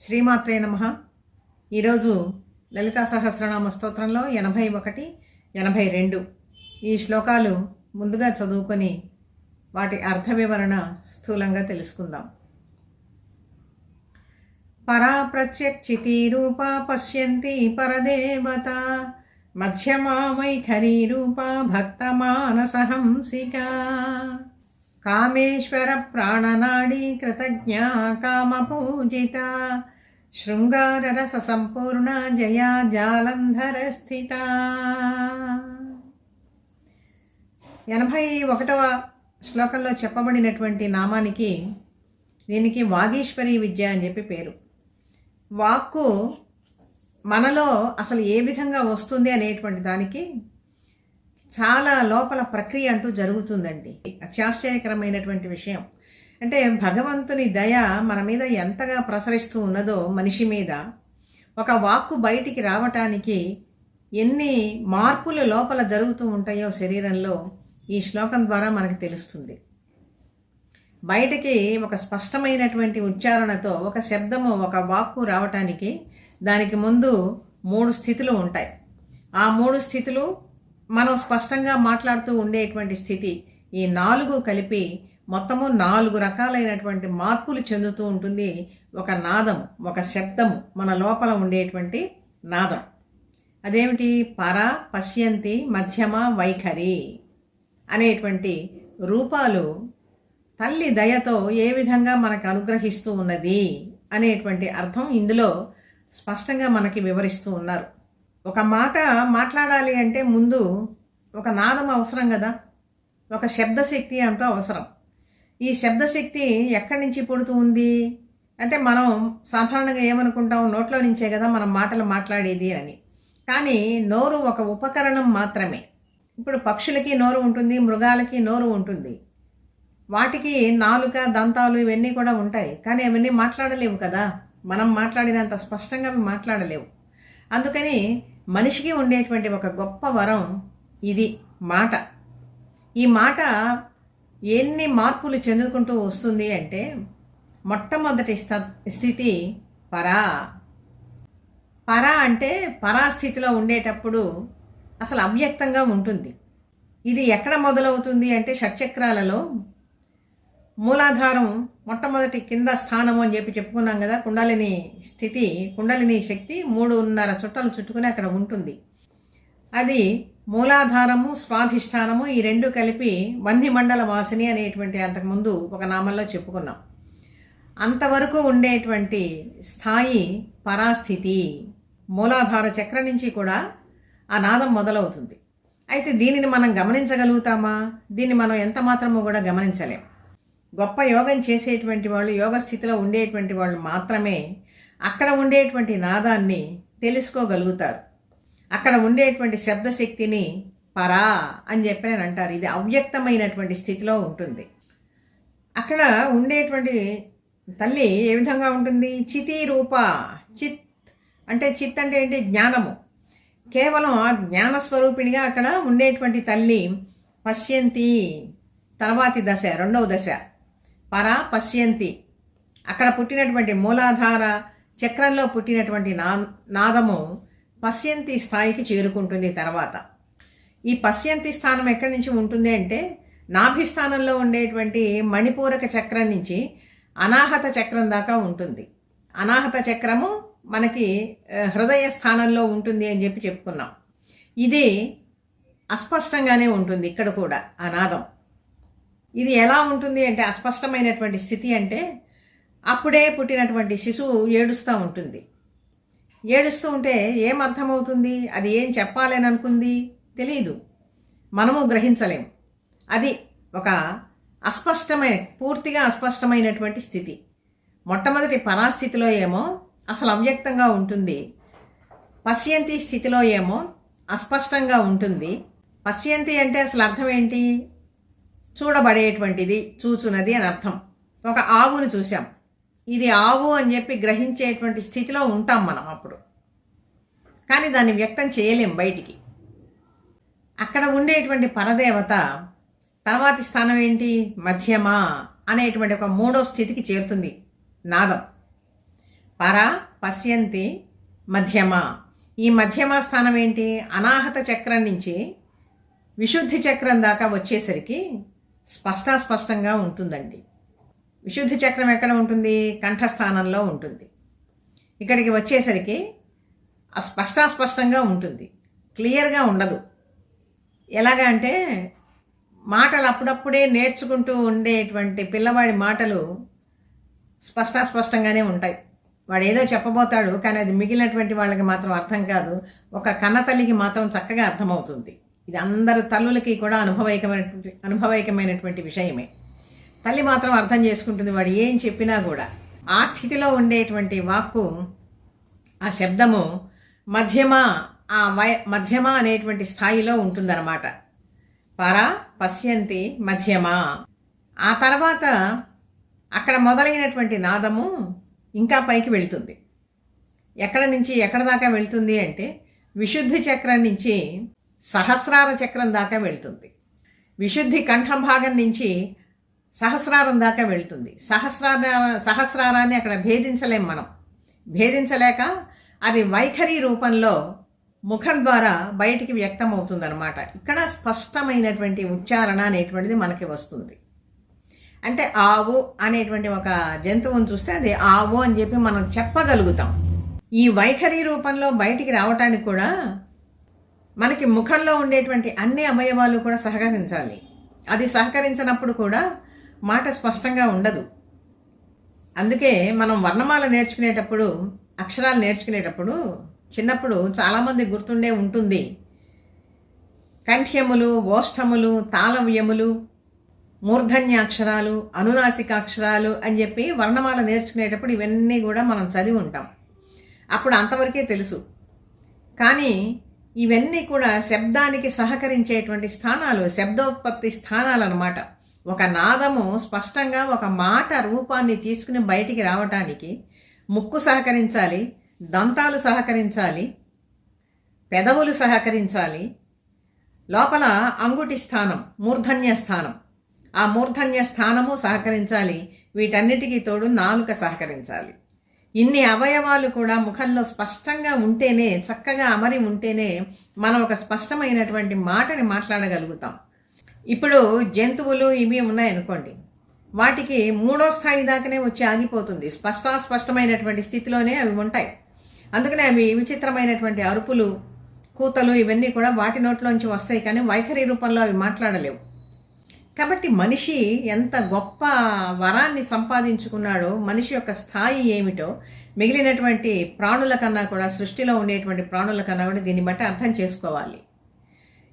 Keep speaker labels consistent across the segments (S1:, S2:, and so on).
S1: శ్రీమాత్రే నమ. ఈరోజు లలితా సహస్రనామ స్తోత్రంలో ఎనభై ఒకటి ఎనభై రెండు ఈ శ్లోకాలు ముందుగా చదువుకొని వాటి అర్థ వివరణ స్థూలంగా తెలుసుకుందాం. పరా ప్రత్యక్షితి రూప పశ్యంతి పరదేవత మధ్యమా వైఖరీ రూప భక్త కామేశ్వర ప్రాణనాడీ కృతజ్ఞ కామపూజిత. శృంగారరస సంపూర్ణ జయా జాలంధర స్థిత. ఎనభై ఒకటవ శ్లోకంలో చెప్పబడినటువంటి నామానికి దీనికి వాగీశ్వరి విద్య అని చెప్పి పేరు. వాక్కు మనలో అసలు ఏ విధంగా వస్తుంది అనేటువంటి దానికి చాలా లోపల ప్రక్రియ అంటూ జరుగుతుందండి. అత్యాశ్చర్యకరమైనటువంటి విషయం. అంటే భగవంతుని దయ మన మీద ఎంతగా ప్రసరిస్తూ ఉన్నదో మనిషి మీద ఒక వాక్కు బయటికి రావటానికి ఎన్ని మార్పులు లోపల జరుగుతూ ఉంటాయో శరీరంలో ఈ శ్లోకం ద్వారా మనకు తెలుస్తుంది. బయటికి ఒక స్పష్టమైనటువంటి ఉచ్చారణతో ఒక శబ్దము ఒక వాక్కు రావటానికి దానికి ముందు మూడు స్థితులు ఉంటాయి. ఆ మూడు స్థితులు మనం స్పష్టంగా మాట్లాడుతూ ఉండేటువంటి స్థితి ఈ నాలుగు కలిపి మొత్తము నాలుగు రకాలైనటువంటి మార్పులు చెందుతూ ఉంటుంది. ఒక నాదం ఒక శబ్దము మన లోపల ఉండేటువంటి నాదం. అదేమిటి? పర పశ్యంతి మధ్యమ వైఖరి అనేటువంటి రూపాలు తల్లి దయతో ఏ విధంగా మనకు అనుగ్రహిస్తూ ఉన్నది అనేటువంటి అర్థం ఇందులో స్పష్టంగా మనకి వివరిస్తూ ఉన్నారు. ఒక మాట మాట్లాడాలి అంటే ముందు ఒక నాదం అవసరం కదా? ఒక శబ్దశక్తి అంటూ అవసరం. ఈ శబ్దశక్తి ఎక్కడి నుంచి పుడుతూ ఉంది? అంటే మనం సాధారణంగా ఏమనుకుంటాం? నోట్లో నుంచే కదా మనం మాటలు మాట్లాడేది అని. కానీ నోరు ఒక ఉపకరణం మాత్రమే. ఇప్పుడు పక్షులకి నోరు ఉంటుంది మృగాలకి నోరు ఉంటుంది. వాటికి నాలుక దంతాలు ఇవన్నీ కూడా ఉంటాయి. కానీ అవన్నీ మాట్లాడలేవు కదా? మనం మాట్లాడినంత స్పష్టంగా అవి మాట్లాడలేవు. అందుకని మనిషికి ఉండేటువంటి ఒక గొప్ప వరం ఇది మాట. ఈ మాట ఎన్ని మార్పులు చెందుకుంటూ వస్తుంది అంటే మొట్టమొదటి స్థ- స్థితి పరా. పరా అంటే పరాస్థితిలో ఉండేటప్పుడు అసలు అవ్యక్తంగా ఉంటుంది. ఇది ఎక్కడ మొదలవుతుంది అంటే షట్చక్రాలలో మూలాధారం మొట్టమొదటి కింద స్థానము అని చెప్పి చెప్పుకున్నాం కదా కుండలిని స్థితి కుండలిని శక్తి మూడున్నర చుట్టలు చుట్టుకుని అక్కడ ఉంటుంది. అది మూలాధారము స్వాధిష్టానము ఈ రెండు కలిపి వన్య మండల వాసిని అనేటువంటి అంతకుముందు ఒక నామంలో చెప్పుకున్నాం. అంతవరకు ఉండేటువంటి స్థాయి పరాస్థితి మూలాధార చక్రం నుంచి కూడా ఆ నాదం మొదలవుతుంది. అయితే దీనిని మనం గమనించగలుగుతామా? దీన్ని మనం ఎంత మాత్రమో కూడా గమనించలేం. గొప్ప యోగం చేసేటువంటి వాళ్ళు యోగ స్థితిలో ఉండేటువంటి వాళ్ళు మాత్రమే అక్కడ ఉండేటువంటి నాదాన్ని తెలుసుకోగలుగుతారు. అక్కడ ఉండేటువంటి శబ్దశక్తిని పరా అని చెప్పి నేను అంటారు. ఇది అవ్యక్తమైనటువంటి స్థితిలో ఉంటుంది. అక్కడ ఉండేటువంటి తల్లి ఏ విధంగా ఉంటుంది? చితి రూప చిత్ అంటే చిత్ అంటే ఏంటి? జ్ఞానము. కేవలం ఆ జ్ఞాన స్వరూపిణిగా అక్కడ ఉండేటువంటి తల్లి పశ్యంతి తర్వాతి దశ రెండవ దశ. పర పశ్యంతి. అక్కడ పుట్టినటువంటి మూలాధార చక్రంలో పుట్టినటువంటి నా నాదము పశ్యంతి స్థాయికి చేరుకుంటుంది తర్వాత. ఈ పశ్యంతి స్థానం ఎక్కడి నుంచి ఉంటుంది అంటే నాభిస్థానంలో ఉండేటువంటి మణిపూరక చక్రం నుంచి అనాహత చక్రం దాకా ఉంటుంది. అనాహత చక్రము మనకి హృదయ స్థానంలో ఉంటుంది అని చెప్పి చెప్పుకున్నాం. ఇది అస్పష్టంగానే ఉంటుంది ఇక్కడ కూడా అనాదం ఇది ఎలా ఉంటుంది అంటే అస్పష్టమైనటువంటి స్థితి అంటే అప్పుడే పుట్టినటువంటి శిశువు ఏడుస్తూ ఉంటుంది. ఏడుస్తూ ఉంటే ఏం అర్థమవుతుంది? అది ఏం చెప్పాలని అనుకుంది? తెలియదు మనము గ్రహించలేం. అది ఒక అస్పష్టమైన పూర్తిగా అస్పష్టమైనటువంటి స్థితి. మొట్టమొదటి పరాస్థితిలో ఏమో అసలు అవ్యక్తంగా ఉంటుంది. పశ్యంతి స్థితిలో ఏమో అస్పష్టంగా ఉంటుంది. పశ్యంతి అంటే అసలు అర్థం ఏంటి? చూడబడేటువంటిది చూచున్నది అని అర్థం. ఒక ఆవును చూసాం ఇది ఆవు అని చెప్పి గ్రహించేటువంటి స్థితిలో ఉంటాం మనం అప్పుడు. కానీ దాన్ని వ్యక్తం చేయలేం బయటికి. అక్కడ ఉండేటువంటి పరదేవత తర్వాతి స్థానం ఏంటి? మధ్యమా అనేటువంటి ఒక మూడో స్థితికి చేరుతుంది. నాదం. పర పశ్యంతి మధ్యమ. ఈ మధ్యమ స్థానం ఏంటి? అనాహత చక్రం నుంచి విశుద్ధి చక్రం దాకా వచ్చేసరికి స్పష్టాస్పష్టంగా ఉంటుందండి. విశుద్ధి చక్రం ఎక్కడ ఉంటుంది? కంఠస్థానంలో ఉంటుంది. ఇక్కడికి వచ్చేసరికి స్పష్టాస్పష్టంగా ఉంటుంది. క్లియర్గా ఉండదు. ఎలాగా అంటే మాటలు అప్పుడప్పుడే నేర్చుకుంటూ ఉండేటువంటి పిల్లవాడి మాటలు స్పష్టాస్పష్టంగానే ఉంటాయి. వాడు ఏదో చెప్పబోతాడు కానీ అది మిగిలినటువంటి వాళ్ళకి మాత్రం అర్థం కాదు. ఒక కన్న తల్లికి మాత్రం చక్కగా అర్థమవుతుంది. ఇది అందరి తల్లులకి కూడా అనుభవైకమైనటువంటి అనుభవైకమైనటువంటి విషయమే. తల్లి మాత్రం అర్థం చేసుకుంటుంది వాడు ఏం చెప్పినా కూడా. ఆ స్థితిలో ఉండేటువంటి వాక్కు ఆ శబ్దము మధ్యమ ఆ వయ మధ్యమ అనేటువంటి స్థాయిలో ఉంటుందన్నమాట. పర పశ్యంతి మధ్యమ. ఆ తర్వాత అక్కడ మొదలైనటువంటి నాదము ఇంకా పైకి వెళ్తుంది. ఎక్కడ నుంచి ఎక్కడ దాకా వెళ్తుంది అంటే విశుద్ధి చక్రం నుంచి సహస్రార చక్రం దాకా వెళ్తుంది. విశుద్ధి కంఠం భాగం నుంచి సహస్రారం దాకా వెళ్తుంది. సహస్రార సహస్రారాన్ని అక్కడ భేదించలేం మనం. భేదించలేక అది వైఖరి రూపంలో ముఖం ద్వారా బయటికి వ్యక్తం అవుతుందన్నమాట ఇక్కడ స్పష్టమైనటువంటి ఉచ్చారణ అనేటువంటిది మనకి వస్తుంది. అంటే ఆవు అనేటువంటి ఒక జంతువును చూస్తే అది ఆవు అని చెప్పి మనం చెప్పగలుగుతాం. ఈ వైఖరి రూపంలో బయటికి రావటానికి కూడా మనకి ముఖంలో ఉండేటువంటి అన్ని అవయవాలు కూడా సహకరించాలి. అది సహకరించినప్పుడు కూడా మాట స్పష్టంగా ఉండదు. అందుకే మనం వర్ణమాల నేర్చుకునేటప్పుడు అక్షరాలు నేర్చుకునేటప్పుడు చిన్నప్పుడు చాలామంది గుర్తుండే ఉంటుంది. కంఠ్యములు ఓష్ఠములు తాళవ్యములు మూర్ధన్యాక్షరాలు అనునాసికాక్షరాలు అని చెప్పి వర్ణమాల నేర్చుకునేటప్పుడు ఇవన్నీ కూడా మనం చదివి ఉంటాం. అప్పుడు అంతవరకే తెలుసు. కానీ ఇవన్నీ కూడా శబ్దానికి సహకరించేటువంటి స్థానాలు శబ్దోత్పత్తి స్థానాలు అనమాట ఒక నాదము స్పష్టంగా ఒక మాట రూపాన్ని తీసుకుని బయటికి రావటానికి ముక్కు సహకరించాలి దంతాలు సహకరించాలి పెదవులు సహకరించాలి లోపల అంగుటి స్థానం మూర్ధన్య స్థానం. ఆ మూర్ధన్య స్థానము సహకరించాలి వీటన్నిటికీ తోడు నాలుక సహకరించాలి. ఇన్ని అవయవాలు కూడా ముఖంలో స్పష్టంగా ఉంటేనే చక్కగా అమరి ఉంటేనే మనం ఒక స్పష్టమైనటువంటి మాటని మాట్లాడగలుగుతాం. ఇప్పుడు జంతువులు ఇవి ఉన్నాయనుకోండి. వాటికి మూడో స్థాయి దాకానే వచ్చి ఆగిపోతుంది. స్పష్టాస్పష్టమైనటువంటి స్థితిలోనే అవి ఉంటాయి. అందుకనే అవి విచిత్రమైనటువంటి అరుపులు కూతలు ఇవన్నీ కూడా వాటి నోట్లోంచి వస్తాయి కానీ వైఖరి రూపంలో అవి మాట్లాడలేవు. కాబట్టి మనిషి ఎంత గొప్ప వరాన్ని సంపాదించుకున్నాడో మనిషి యొక్క స్థాయి ఏమిటో మిగిలినటువంటి ప్రాణుల కన్నా కూడా సృష్టిలో ఉండేటువంటి ప్రాణుల కన్నా కూడా దీన్ని బట్టి అర్థం చేసుకోవాలి.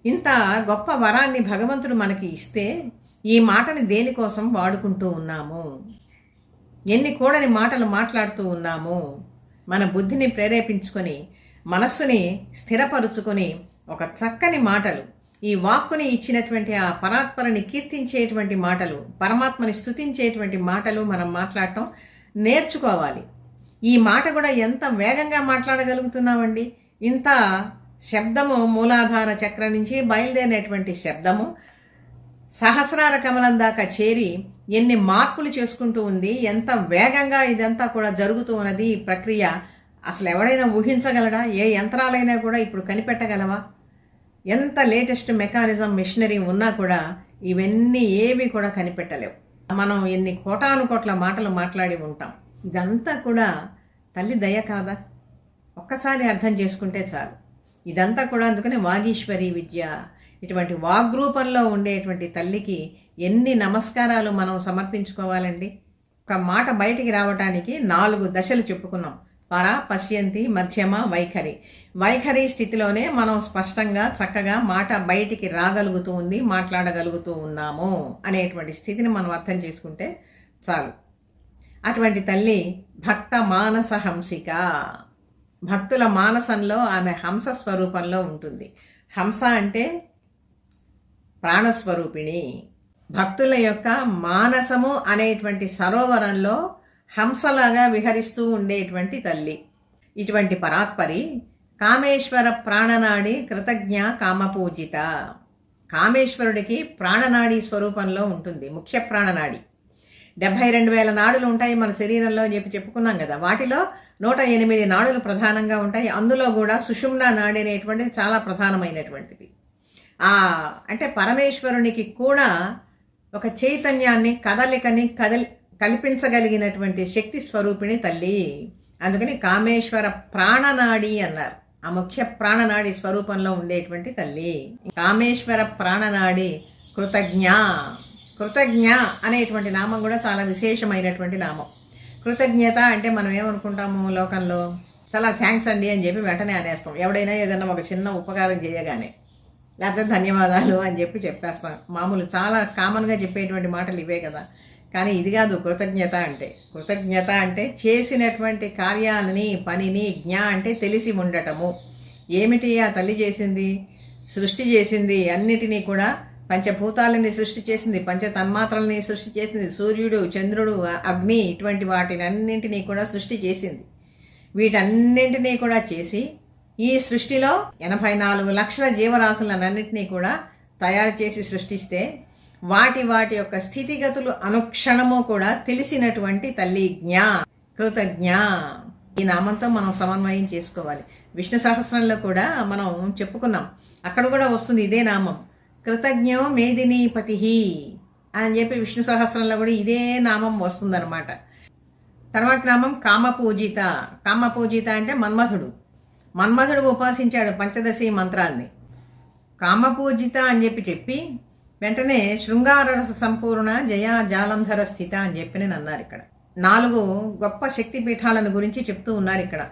S1: ఇంత గొప్ప వరాన్ని భగవంతుడు మనకి ఇస్తే ఈ మాటని దేనికోసం వాడుకుంటూ ఉన్నాము? ఎన్ని కూడని మాటలు మాట్లాడుతూ ఉన్నాము? మన బుద్ధిని ప్రేరేపించుకొని మనస్సుని స్థిరపరుచుకొని ఒక చక్కని మాటలు ఈ వాక్కుని ఇచ్చినటువంటి ఆ పరాత్మని కీర్తించేటువంటి మాటలు పరమాత్మని స్థుతించేటువంటి మాటలు మనం మాట్లాడటం నేర్చుకోవాలి. ఈ మాట కూడా ఎంత వేగంగా మాట్లాడగలుగుతున్నామండి? ఇంత శబ్దము మూలాధార చక్రం నుంచి బయలుదేరినటువంటి శబ్దము సహస్రార కమలం దాకా చేరి ఎన్ని మార్పులు చేసుకుంటూ ఉంది ఎంత వేగంగా ఇదంతా కూడా జరుగుతూ ఉన్నది ఈ ప్రక్రియ అసలు ఎవడైనా ఊహించగలడా? ఏ యంత్రాలైనా కూడా ఇప్పుడు కనిపెట్టగలవా? ఎంత లేటెస్ట్ మెకానిజం మిషనరీ ఉన్నా కూడా ఇవన్నీ ఏవి కూడా కనిపెట్టలేవు. మనం ఎన్ని కోటాను కోట్ల మాటలు మాట్లాడి ఉంటాం. ఇదంతా కూడా తల్లి దయ కాదా? ఒక్కసారి అర్థం చేసుకుంటే చాలు. ఇదంతా కూడా అందుకని వాగీశ్వరి విద్య ఇటువంటి వాగ్రూపంలో ఉండేటువంటి తల్లికి ఎన్ని నమస్కారాలు మనం సమర్పించుకోవాలండి? ఒక మాట బయటికి రావటానికి నాలుగు దశలు చెప్పుకున్నాం. పర పశ్యంతి మధ్యమ వైఖరి. వైఖరి స్థితిలోనే మనం స్పష్టంగా చక్కగా మాట బయటికి రాగలుగుతూ ఉంది మాట్లాడగలుగుతూ ఉన్నాము అనేటువంటి స్థితిని మనం అర్థం చేసుకుంటే చాలు. అటువంటి తల్లి భక్త మానస హంసిక. భక్తుల మానసంలో ఆమె హంస స్వరూపంలో ఉంటుంది. హంస అంటే ప్రాణస్వరూపిణి. భక్తుల యొక్క మానసము అనేటువంటి సరోవరంలో హంసలాగా విహరిస్తూ ఉండేటువంటి తల్లి. ఇటువంటి పరాత్పరి కామేశ్వర ప్రాణనాడి కృతజ్ఞ కామపూజిత. కామేశ్వరుడికి ప్రాణనాడి స్వరూపంలో ఉంటుంది ముఖ్య ప్రాణనాడి. డెబ్బై రెండు వేల నాడులు ఉంటాయి మన శరీరంలో అని చెప్పి చెప్పుకున్నాం కదా. వాటిలో నూట ఎనిమిది నాడులు ప్రధానంగా ఉంటాయి. అందులో కూడా సుషుమ్న నాడి అనేటువంటిది చాలా ప్రధానమైనటువంటిది. ఆ అంటే పరమేశ్వరునికి కూడా ఒక చైతన్యాన్ని కదలికని కదలి కల్పించగలిగినటువంటి శక్తి స్వరూపిణి తల్లి. అందుకని కామేశ్వర ప్రాణనాడి అన్నారు. ఆ ముఖ్య ప్రాణనాడి స్వరూపంలో ఉండేటువంటి తల్లి. కామేశ్వర ప్రాణనాడి కృతజ్ఞ. కృతజ్ఞ అనేటువంటి నామం కూడా చాలా విశేషమైనటువంటి నామం. కృతజ్ఞత అంటే మనం ఏమనుకుంటాము లోకంలో? చాలా థ్యాంక్స్ అండి అని చెప్పి వెంటనే అనేస్తాం. ఎవడైనా ఏదైనా ఒక చిన్న ఉపకారం చేయగానే. లేకపోతే ధన్యవాదాలు అని చెప్పి చెప్పేస్తాం. మామూలు చాలా కామన్గా చెప్పేటువంటి మాటలు ఇవే కదా. కానీ ఇది కాదు కృతజ్ఞత అంటే. కృతజ్ఞత అంటే చేసినటువంటి కార్యాలని పనిని జ్ఞా అంటే తెలిసి ఉండటము. ఏమిటి ఆ తల్లి చేసింది? సృష్టి చేసింది అన్నిటినీ కూడా పంచభూతాలని సృష్టి చేసింది పంచ తన్మాత్రల్ని సృష్టి చేసింది సూర్యుడు చంద్రుడు అగ్ని ఇటువంటి వాటిని అన్నింటినీ కూడా సృష్టి చేసింది. వీటన్నింటినీ కూడా చేసి ఈ సృష్టిలో ఎనభై నాలుగు లక్షల జీవరాశులన్నింటినీ కూడా తయారు చేసి సృష్టిస్తే వాటి వాటి యొక్క స్థితిగతులు అనుక్షణము కూడా తెలిసినటువంటి తల్లి జ్ఞా కృతజ్ఞ. ఈ నామంతో మనం సమన్వయం చేసుకోవాలి. విష్ణు సహస్రంలో కూడా మనం చెప్పుకున్నాం. అక్కడ కూడా వస్తుంది ఇదే నామం. కృతజ్ఞో మేదినీపతి అని చెప్పి విష్ణు సహస్రంలో కూడా ఇదే నామం వస్తుందన్నమాట. తర్వాత నామం కామపూజిత. కామపూజిత అంటే మన్మథుడు మన్మథుడు ఉపాసించాడు పంచదశి మంత్రాల్ని. కామపూజిత అని చెప్పి చెప్పి వెంటనే శృంగార రస సంపూర్ణ జయ జాలంధర స్థిత అని చెప్పి నేను అన్నారు ఇక్కడ. నాలుగు గొప్ప శక్తి పీఠాలను గురించి చెప్తూ ఉన్నారు ఇక్కడ.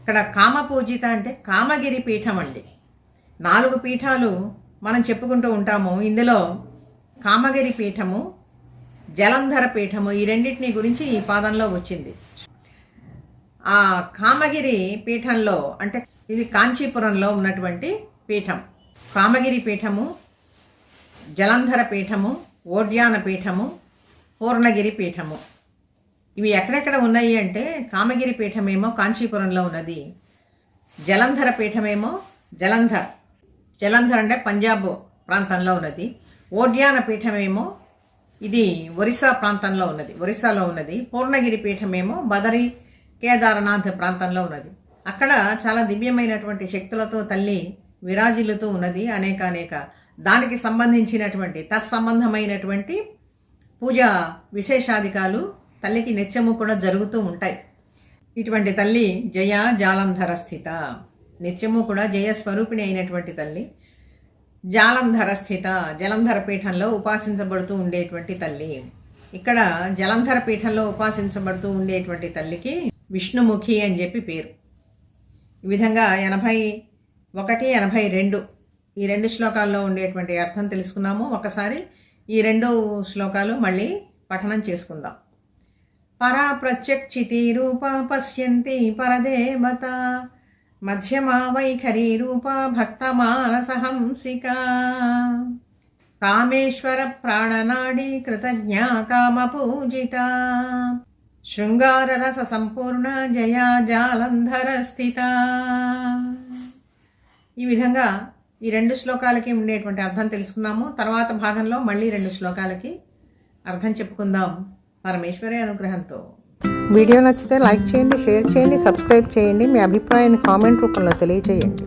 S1: ఇక్కడ కామపూజిత అంటే కామగిరి పీఠం అండి. నాలుగు పీఠాలు మనం చెప్పుకుంటూ ఉంటాము. ఇందులో కామగిరి పీఠము జలంధర పీఠము ఈ రెండింటిని గురించి ఈ పాదంలో వచ్చింది. ఆ కామగిరి పీఠంలో అంటే ఇది కాంచీపురంలో ఉన్నటువంటి పీఠం. కామగిరి పీఠము జలంధర పీఠము ఓడ్యాన పీఠము పూర్ణగిరి పీఠము. ఇవి ఎక్కడెక్కడ ఉన్నాయి అంటే కామగిరి పీఠమేమో కాంచీపురంలో ఉన్నది జలంధర పీఠమేమో జలంధర్. జలంధర్ అంటే పంజాబ్ ప్రాంతంలో ఉన్నది ఓడ్యాన పీఠమేమో ఇది ఒరిస్సా ప్రాంతంలో ఉన్నది ఒరిస్సాలో ఉన్నది పూర్ణగిరి పీఠమేమో బదరి కేదారనాథ్ ప్రాంతంలో ఉన్నది. అక్కడ చాలా దివ్యమైనటువంటి శక్తులతో తల్లి విరాజిల్లుతూ ఉన్నది అనేక అనేక దానికి సంబంధించినటువంటి తత్సంబంధమైనటువంటి పూజా విశేషాధికాలు తల్లికి నిత్యము కూడా జరుగుతూ ఉంటాయి. ఇటువంటి తల్లి జయ జాలంధర స్థిత నిత్యము కూడా జయ స్వరూపిణి అయినటువంటి తల్లి జాలంధర స్థిత జలంధర పీఠంలో ఉపాసించబడుతూ ఉండేటువంటి తల్లి. ఇక్కడ జలంధర పీఠంలో ఉపాసించబడుతూ ఉండేటువంటి తల్లికి విష్ణుముఖి అని చెప్పి పేరు. ఈ విధంగా ఎనభై ఒకటి ఎనభై రెండు ఈ రెండు శ్లోకాల్లో ఉండేటువంటి అర్థం తెలుసుకున్నాము. ఒకసారి ఈ రెండు శ్లోకాలు మళ్ళీ పఠనం చేసుకుందాం. పరా ప్రత్యక్షితి రూప పశ్యంతి పరదేవత మధ్యమా వైఖరి రూప భక్తమానసహంసిక. కామేశ్వర ప్రాణనాడి కృతజ్ఞ కామ పూజిత సంపూర్ణ జయా జాలంధర స్థిత. ఈ విధంగా ఈ రెండు శ్లోకాలకి ఉండేటువంటి అర్థం తెలుసుకున్నాము. తర్వాత భాగంలో మళ్ళీ రెండు శ్లోకాలకి అర్థం చెప్పుకుందాం పరమేశ్వరి అనుగ్రహంతో.
S2: వీడియో నచ్చితే లైక్ చేయండి షేర్ చేయండి సబ్స్క్రైబ్ చేయండి. మీ అభిప్రాయాన్ని కామెంట్ రూపంలో తెలియజేయండి